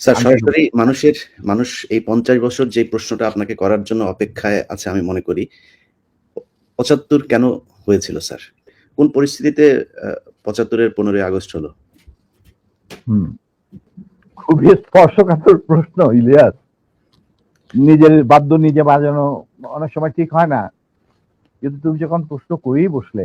Sir সরাসরি মানুষের মানুষ এই পঞ্চাশ বছর যে প্রশ্নটা আপনাকে করার জন্য অপেক্ষায় আছে আমি মনে করি পঁচাত্তর কেন হয়েছিল স্যার? কোন পরিস্থিতিতে পঁচাত্তরের পনেরোই আগস্ট হলো? হুম খুবই স্পর্শকাতর প্রশ্ন ইলিয়াস। নিজের বাদ্য নিজে বাজানো অনেক সময় ঠিক হয় না। কিন্তু তুমি যখন প্রশ্ন করেই বসলে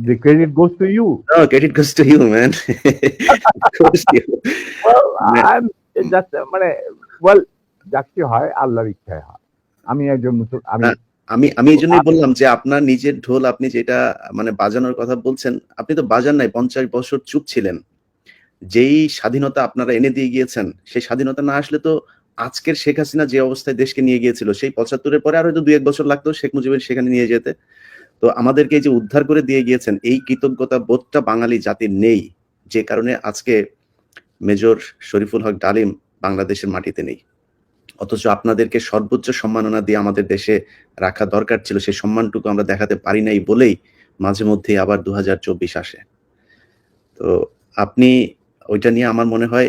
the credit goes to you. Oh, credit goes to you, man. goes to you. well মানে- I'm just মানে well যাকে হয় আল্লাহর ইচ্ছায় হয়। আমি একজন আমি আমি আমি এই জন্যই বললাম যে আপনার নিজের ঢোল আপনি যেটা মানে বাজানোর কথা বলছেন আপনি তো বাজান নাই পঞ্চাশ বছর চুপ ছিলেন। যেই স্বাধীনতা আপনারা এনে দিয়ে গিয়েছেন সেই স্বাধীনতা না আসলে তো আজকের শেখ হাসিনা যে অবস্থায় দেশকে নিয়ে গিয়েছিল সেই পঁচাত্তরের পরে আরও হয়তো দুই এক বছর লাগতো শেখ মুজিবের সেখানে নিয়ে যেতে। তো আমাদেরকে যে উদ্ধার করে দিয়ে গিয়েছেন, এই কৃতজ্ঞতা বোধটা বাঙালি জাতির নেই। যে কারণে আজকে মেজর শরীফুল হক ডালিম বাংলাদেশের মাটিতে নেই। অথচ আপনাদেরকে সর্বোচ্চ সম্মাননা দিয়ে আমাদের দেশে রাখা দরকার ছিল, সেই সম্মানটুকু আমরা দেখাতে পারি নাই বলেই মাঝে মধ্যেই আবার দু হাজার চব্বিশ আসে। তো আপনি ওইটা নিয়ে আমার মনে হয়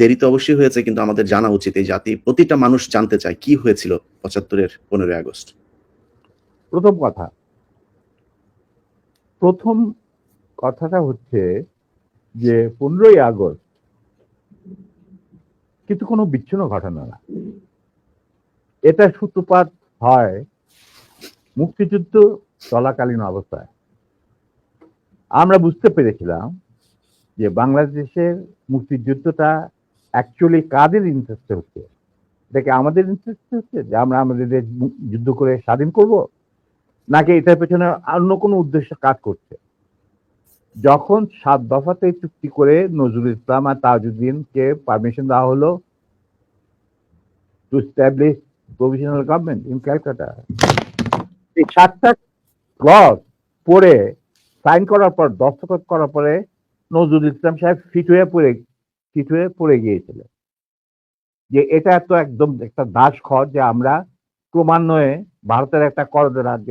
দেরি তো অবশ্যই হয়েছে, কিন্তু আমাদের জানা উচিত এই জাতি প্রতিটা মানুষ জানতে চায় কি হয়েছিল পঁচাত্তরের পনেরোই আগস্ট। প্রথম কথা। প্রথম কথাটা হচ্ছে যে পনেরোই আগস্ট কিন্তু কোনো বিচ্ছিন্ন ঘটনা না। এটা সূত্রপাত হয় মুক্তিযুদ্ধ চলাকালীন অবস্থায়। আমরা বুঝতে পেরেছিলাম যে বাংলাদেশের মুক্তিযুদ্ধটা অ্যাকচুয়ালি কাদের ইন্টারেস্টে হচ্ছে? এটা কি আমাদের ইন্টারেস্টে হচ্ছে যে আমরা আমাদের যুদ্ধ করে স্বাধীন করব? নাকি এটার পেছনে অন্য কোনো উদ্দেশ্য কাজ করছে? যখন সাত দফাতে চুক্তি করে নজরুল ইসলাম আর তাজউদ্দিনকে পারমিশন দেওয়া হলো to establish provisional government in Calcutta এই সাতটা ক্লজ পড়ে সাইন করার পর, দস্তখত করার পরে নজরুল ইসলাম সাহেব ফিট হয়ে পড়ে, ফিট হয়ে পড়ে গিয়েছিলেন। যে এটা তো একদম একটা দাস খর যে আমরা ক্রমান্বয়ে ভারতের একটা করদ রাজ্য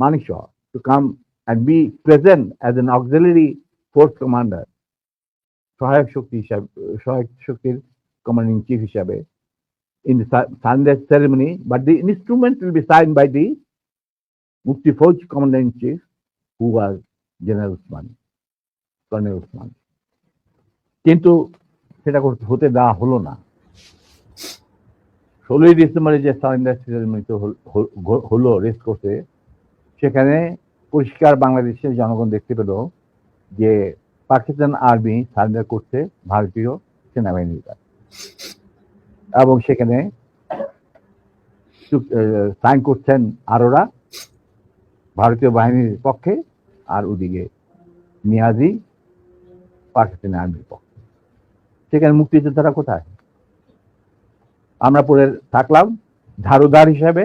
Manishaw to come and be present as an auxiliary force commander, সহায়ক শক্তি হিসাবে সহায়ক শক্তির commanding chief in the Sunday ceremony, but the instrument will be signed by the Mukti Fauj commander in chief, who was General Usmani, Colonel Usmani. কিন্তু সেটা হতে দেওয়া হলো না ষোলোই ডিসেম্বরে যে সারেন্ডার সেরেমনি হল- রেস্ট করতে সেখানে পরিষ্কার বাংলাদেশের জনগণ দেখতে পেল যে পাকিস্তান আর্মি সারেন্ডার করছে ভারতীয় সেনাবাহিনীর। কাছে এবং সেখানে সাইন করছেন আরোরা, ভারতীয় বাহিনীর পক্ষে আর ওদিকে নিয়াজি পাকিস্তানি আর্মির পক্ষে। সেখানে মুক্তিযোদ্ধারা কোথায়? আমরা পরে থাকলাম, ধারুদার হিসাবে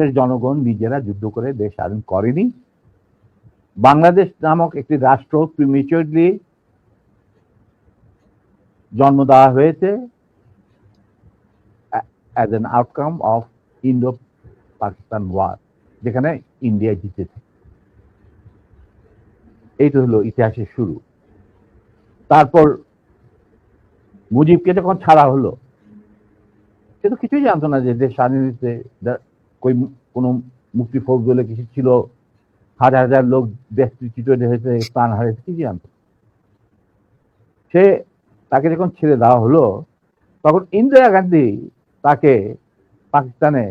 এর জনগণ নিজেরা যুদ্ধ করে দেশ স্বাধীন করেনি। বাংলাদেশ নামক একটি রাষ্ট্র প্রিমিচুরলি জন্ম দেওয়া হয়েছে as an outcome of Indo Pakistan war যেখানে ইন্ডিয়া জিতেছে এইটা হলো ইতিহাসের শুরু। তারপর মুজিবকে যখন ছাড়া হলো, সে তো কিছুই জানতো না যে দেশ স্বাধীন কই কোনো মুক্তি ফৌজ বলে কিছু ছিল? হাজার হাজার লোক দেশ চিটে হয়েছে, প্রাণ হারিয়েছে কিছু জানতো। সে তাকে যখন ছেড়ে দেওয়া হলো, তখন ইন্দিরা গান্ধী তাকে পাকিস্তানে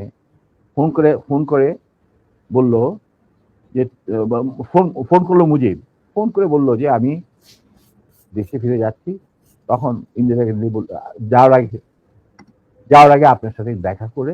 ফোন করে ফোন করে বলল যে, ফোন ফোন করল মুজিব। ফোন করে বলল যে, আমি দেশে ফিরে যাচ্ছি। তখন ইন্দিরা গান্ধী যাওয়ার আগে যাওয়ার আগে আপনার সাথে দেখা করে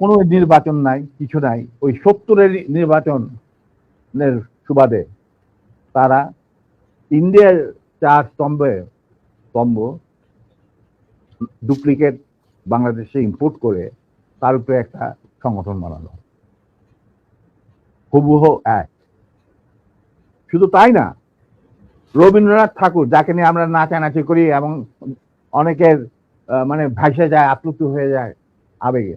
কোনো নির্বাচন নাই, কিছু নাই। ওই সত্তরের নির্বাচনের সুবাদে তারা ইন্ডিয়ার চার স্তম্ভে স্তম্ভ ডুপ্লিকেট বাংলাদেশে ইম্পোর্ট করে তার উপরে একটা সংগঠন বানানো হুবুহ এক। শুধু তাই না, রবীন্দ্রনাথ ঠাকুর, যাকে নিয়ে আমরা নাচানাচি করি এবং অনেকের মানে ভাসে যায়, আপ্লুত হয়ে যায় আবেগে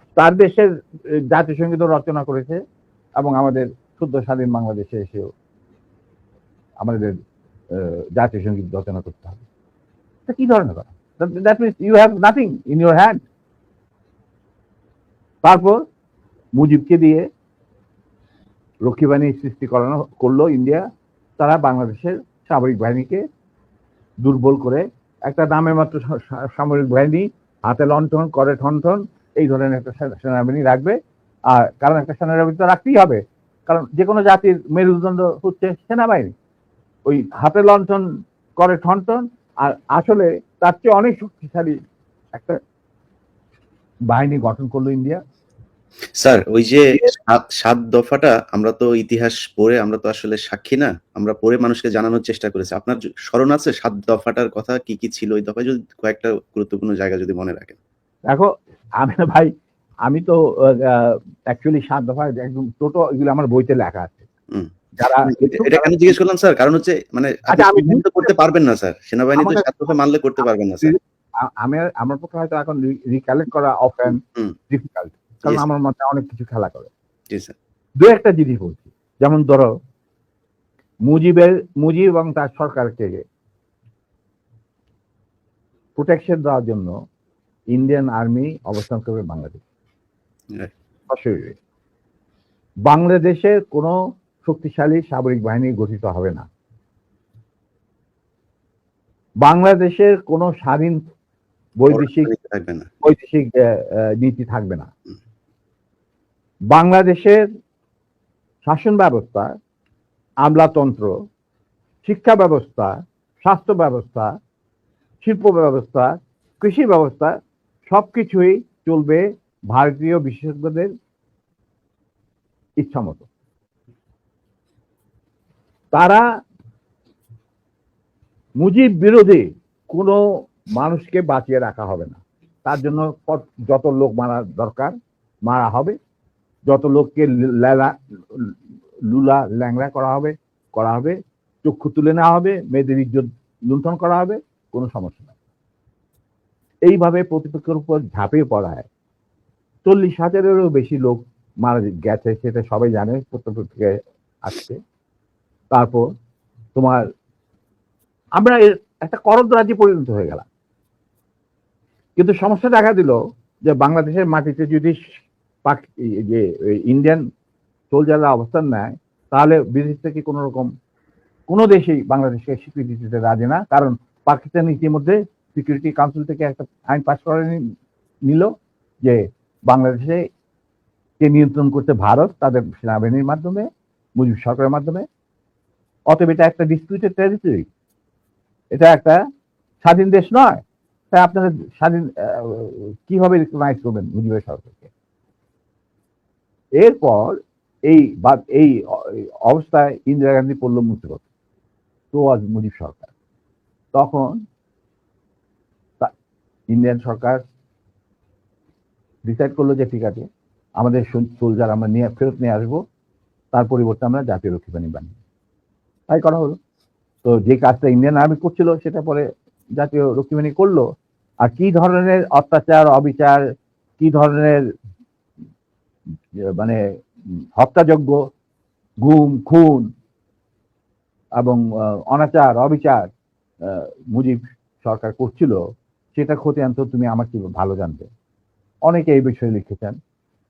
তার দেশের জাতীয় সংগীত রচনা করেছে এবং আমাদের শুদ্ধ স্বাধীন বাংলাদেশে এসেও আমাদের জাতীয় সংগীত রচনা করতে হবে। এটা কি ধরনের কথা? That means you have nothing in your hand তারপর মুজিবকে দিয়ে রক্ষী বাহিনী সৃষ্টি করানো, করল ইন্ডিয়া। তারা বাংলাদেশের সামরিক বাহিনীকে দুর্বল করে একটা নামে মাত্র সামরিক বাহিনী হাতে লণ্ঠন, করে ঠনঠন এই ধরনের একটা সেনাবাহিনী রাখবে। আর কারণ একটা সেনাবাহিনী তো রাখতেই হবে। কারণ যে কোনো জাতির মেরুদণ্ড হচ্ছে সেনাবাহিনী। ওই হাতে লণ্ঠন করে ঠনঠন। আর আসলে তার চেয়ে অনেক শক্তিশালী একটা বাহিনী গঠন করল ইন্ডিয়া। স্যার, ওই যে সাত সাত দফাটা আমরা তো ইতিহাস পড়ে আমরা তো আসলে সাক্ষী না। আমরা পড়ে মানুষকে জানানোর চেষ্টা করেছি। আপনার স্মরণ আছে সাত দফাটার কথা কি কি ছিল? ওই দফায় যদি কয়েকটা গুরুত্বপূর্ণ জায়গা যদি মনে রাখেন। দেখো আমি না ভাই আমি তো অ্যাকচুয়ালি সাত দফা একদম টোটো এগুলো আমার বইতে লেখা আছে। যারা এটা- কেন জিজ্ঞেস করলাম স্যার? কারণ হচ্ছে মানে আপনি আচ্ছা, করতে পারবেন না স্যার। সেনাবাহিনী তো সাত দফা মানলে করতে পারবেন না স্যার। আমি আমার পক্ষে হয়তো এখন রিকালেক্ট করা অফ অ্যান্ড হুম। ডিফিকাল্ট কারণ আমার মাথায় অনেক কিছু খেলা করে। দু একটা জিনিস বলছি। যেমন ধরো মুজিবের মুজিব এবং তার সরকারকে প্রোটেকশন দেওয়ার জন্য ইন্ডিয়ান আর্মি অবস্থান করবে বাংলাদেশ. বাংলাদেশের কোনো শক্তিশালী সামরিক বাহিনী গঠিত হবে না। বাংলাদেশের কোনো স্বাধীন বৈদেশিক বৈদেশিক নীতি থাকবে না। বাংলাদেশের শাসন ব্যবস্থা আমলাতন্ত্র শিক্ষা ব্যবস্থা স্বাস্থ্য ব্যবস্থা শিল্প ব্যবস্থা কৃষি ব্যবস্থা সবকিছুই চলবে ভারতীয় বিশেষজ্ঞদের ইচ্ছা মতো। তারা মুজিব বিরোধী কোনো মানুষকে বাঁচিয়ে রাখা হবে না। তার জন্য যত লোক মারা দরকার, মারা হবে। যত লোককে লেলা- ল্যাংড়া করা হবে করা হবে। চক্ষু তুলে নেওয়া হবে। মেয়েদের ইজ্জত লুণ্ঠন করা হবে। কোনো সমস্যা এইভাবে প্রতিপক্ষের উপর ঝাঁপিয়ে পড়ায় চল্লিশ হাজারেরও বেশি লোক মারা গেছে, সেটা সবাই জানে প্রত্যেক আসছে। তারপর তোমার আমরা একটা করদ রাজ্যে পরিণত হয়ে গেলাম। কিন্তু সমস্যা দেখা দিল যে বাংলাদেশের মাটিতে যদি পাক- যে ইন্ডিয়ান সোলজাররা অবস্থান নেয়, তাহলে বিদেশ থেকে কোনো রকম কোনো দেশেই বাংলাদেশকে স্বীকৃতি দিতে রাজি না। কারণ পাকিস্তান ইতিমধ্যে সিকিউরিটি কাউন্সিল থেকে একটা আইন পাস করে নিল যে বাংলাদেশে কে নিয়ন্ত্রণ করতে ভারত, তাদের সেনাবাহিনীর মাধ্যমে, মুজিব সরকারের মাধ্যমে। অতএব এটা একটা ডিসপিউটেড টেরিটরি এটা একটা স্বাধীন দেশ নয়। তাই আপনারা স্বাধীন কীভাবে রিকগনাইজ করবেন মুজিবের সরকারকে? এরপর এই বা এই অবস্থায় ইন্দিরা গান্ধী পড়ল মুসিবত তো আজ মুজিব সরকার। তখন ইন্ডিয়ান সরকার ডিসাইড করল যে ঠিক আছে, আমাদের সোলজার আমরা নিয়ে, ফেরত নিয়ে আসব, তার পরিবর্তে আমরা জাতীয় রক্ষী বাহিনী বানিয়ে তাই করা হলো। তো যে কাজটা ইন্ডিয়ান আর্মি করছিল, সেটা পরে জাতীয় রক্ষী বাহিনী করল। আর কি ধরনের অত্যাচার, অবিচার, কি ধরনের মানে হত্যাযজ্ঞ, গুম, খুন এবং অনাচার, অবিচার মুজিব সরকার করছিল সেটা ক্ষতি তো তুমি আমার কি ভালো জানতে। অনেকে এই বিষয়ে লিখেছেন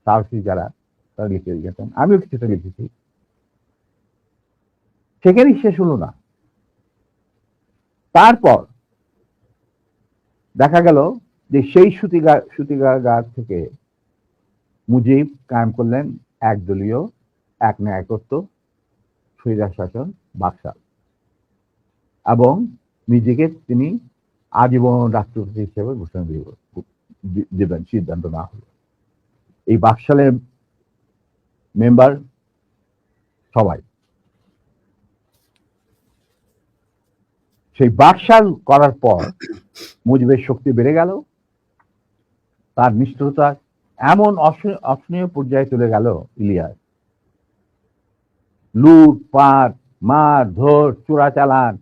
সাহসী যারা, তারা লিখে লিখেছেন আমিও কিছুটা লিখেছি। সেখানেই শেষ হলো না। তারপর দেখা গেল যে সেই সুতিগা সুতিকাগার থেকে মুজিব কায়েম করলেন একদলীয়, এক ন্যায়কত্ব স্বৈরাশ শাসন বাকশাল। এবং নিজেকে তিনি আজীবন রাষ্ট্রপতি হিসেবে ঘোষণা দিব দেবেন, সিদ্ধান্ত না হলো। এই বাকশালের মেম্বার সবাই। সেই বাকশাল করার পর মুজিবের শক্তি বেড়ে গেল, তার নিষ্ঠুরতা এমন অস- অসহনীয় পর্যায়ে চলে গেল ইলিয়াস। লুট পাট মার ধর চোরা চালান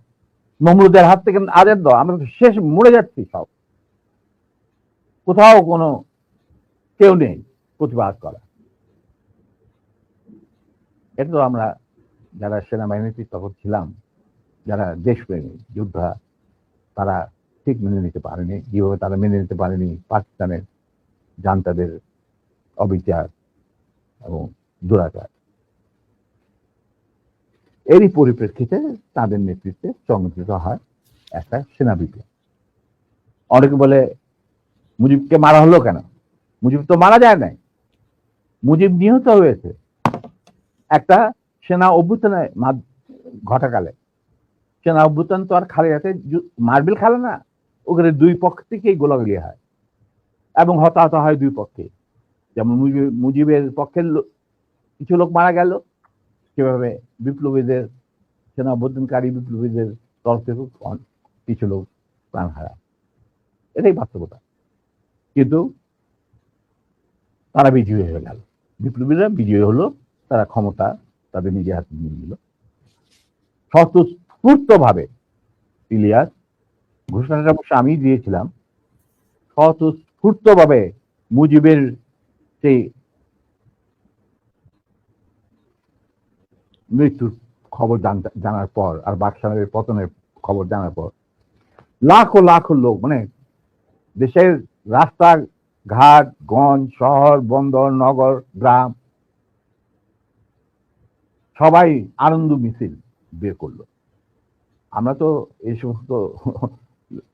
নমরুদের হাত থেকে আদের দ আমরা শেষ মরে যাচ্ছি সব। কোথাও কোনো কেউ নেই প্রতিবাদ করা। এটা তো আমরা যারা সেনাবাহিনীতে তখন ছিলাম, যারা দেশপ্রেমী, যোদ্ধা, তারা ঠিক মেনে নিতে পারেনি। যেভাবে তারা মেনে নিতে পারেনি? পাকিস্তানের জান্তাদের অবিচার এবং দুরাচার। এরই পরিপ্রেক্ষিতে তাদের নেতৃত্বে সংগঠিত হয় একটা সেনা বিপ্লব অনেকে বলে, মুজিবকে মারা হলো কেন? মুজিব তো মারা যায় নাই। মুজিব নিহত হয়েছে। একটা সেনা অভ্যুত্থানের মাধ- ঘটাকালে। সেনা অভ্যুত্থান তো আর খালি হাতে মার্বেল খেলে না। ওখানে দুই পক্ষ থেকেই গোলাগুলি হয় এবং হতাহত হয় দুই পক্ষে যেমন মুজিব- মুজিবের পক্ষের কিছু লোক মারা গেল সেভাবে বিপ্লবীদের সেনা অভ্যুত্থানকারী বিপ্লবীদের তরফ থেকে কিছু লোক প্রাণ হারায়। এটাই বাস্তবতা। কিন্তু তারা বিজয়ী হয়ে গেল। বিপ্লবীরা বিজয়ী হলো, তারা ক্ষমতা তাদের নিজের হাতে নিয়ে নিল। স্বতঃস্ফূর্তভাবে ইলিয়াস, ঘোষণাটা অবশ্য আমি দিয়েছিলাম, স্বতঃস্ফূর্তভাবে মুজিবের সেই মৃত্যুর খবর জানার পর, আর বাকশালের পতনের খবর জানার পর, লাখো লাখো লোক মানে দেশের রাস্তা ঘাট গঞ্জ, শহর, বন্দর, নগর, গ্রাম, সবাই আনন্দ মিছিল বের করল। আমরা তো এই সমস্ত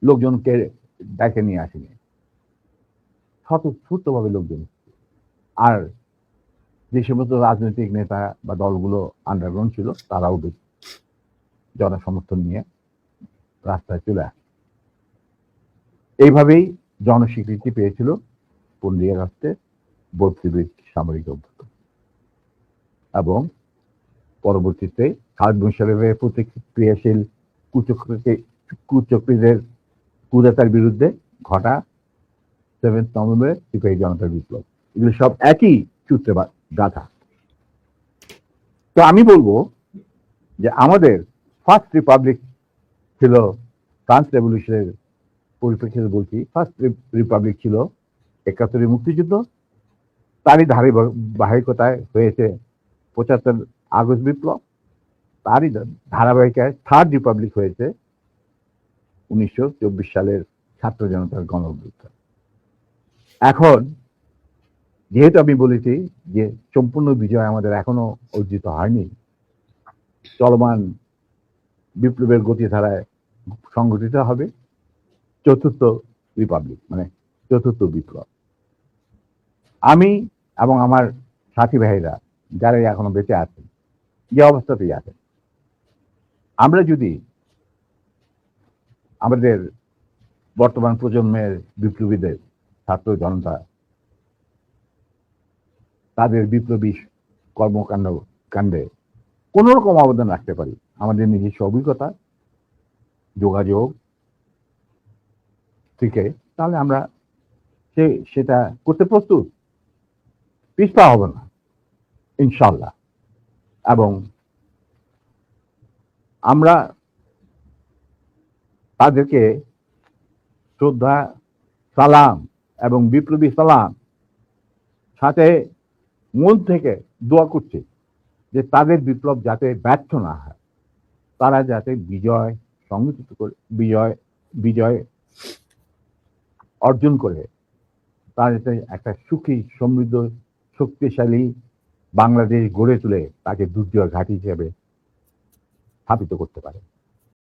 লোকজনকে ডেকে নিয়ে আসিনি। স্বতঃস্ফূর্তভাবে লোকজন। আর যে সমস্ত রাজনৈতিক নেতা বা দলগুলো আন্ডারগ্রাউন্ড ছিল, তারাও জনসমর্থন নিয়ে রাস্তায় চলে আসে। এইভাবেই জনস্বীকৃতি পেয়েছিল পল্লী রাষ্ট্রে বত্রিশ সামরিক অভ্যুত্থান। এবং পরবর্তীতে খালেদ মুশারফের প্রতিক্রিয়াশীল কুচক্রীকে, কুচক্রীদের কুদাতার বিরুদ্ধে ঘটা সেভেন্থ নভেম্বর সিপাহী জনতার বিপ্লব। এগুলো সব একই সূত্রে গাথা তো আমি বলব যে আমাদের ফার্স্ট রিপাবলিক ছিল ফ্রান্স রেভলিউশনের পরিপ্রেক্ষিতে বলছি ফার্স্ট রিপাবলিক ছিল একাত্তরের মুক্তিযুদ্ধ। তারই ধারে বাহিকতায় হয়েছে পঁচাত্তর আগস্ট বিপ্লব। তারই ধারাবাহিকায় থার্ড রিপাবলিক হয়েছে উনিশশো চব্বিশ সালের ছাত্র জনতার গণ এখন যেহেতু আমি বলেছি যে সম্পূর্ণ বিজয় আমাদের এখনও অর্জিত হয়নি, চলমান বিপ্লবের গতিধারায় সংগঠিত হবে চতুর্থ রিপাবলিক মানে চতুর্থ বিপ্লব। আমি এবং আমার সাথী ভাইরা যারা এখনও বেঁচে আছেন, যে অবস্থাতেই আছেন, আমরা যদি আমাদের বর্তমান প্রজন্মের বিপ্লবীদের, ছাত্র জনতা তাদের বিপ্লবী কর্মকাণ্ড, কাণ্ডে কোনো রকম অবদান রাখতে পারি। আমাদের নিজস্ব অভিজ্ঞতা, যোগাযোগ, থেকে তাহলে আমরা সে, সেটা করতে প্রস্তুত। পিছপা হবে না ইনশাল্লাহ এবং আমরা তাদেরকে শ্রদ্ধা, সালাম এবং বিপ্লবী সালাম সাথে মন থেকে দোয়া করছে যে তাদের বিপ্লব যাতে ব্যর্থ না হয়। তারা যাতে বিজয় সংগঠিত করে, বিজয় বিজয় অর্জন করে। তারা যাতে একটা সুখী, সমৃদ্ধ, শক্তিশালী বাংলাদেশ গড়ে তুলে তাকে দুর্যোগ ঘাঁটি হিসেবে স্থাপিত করতে পারে।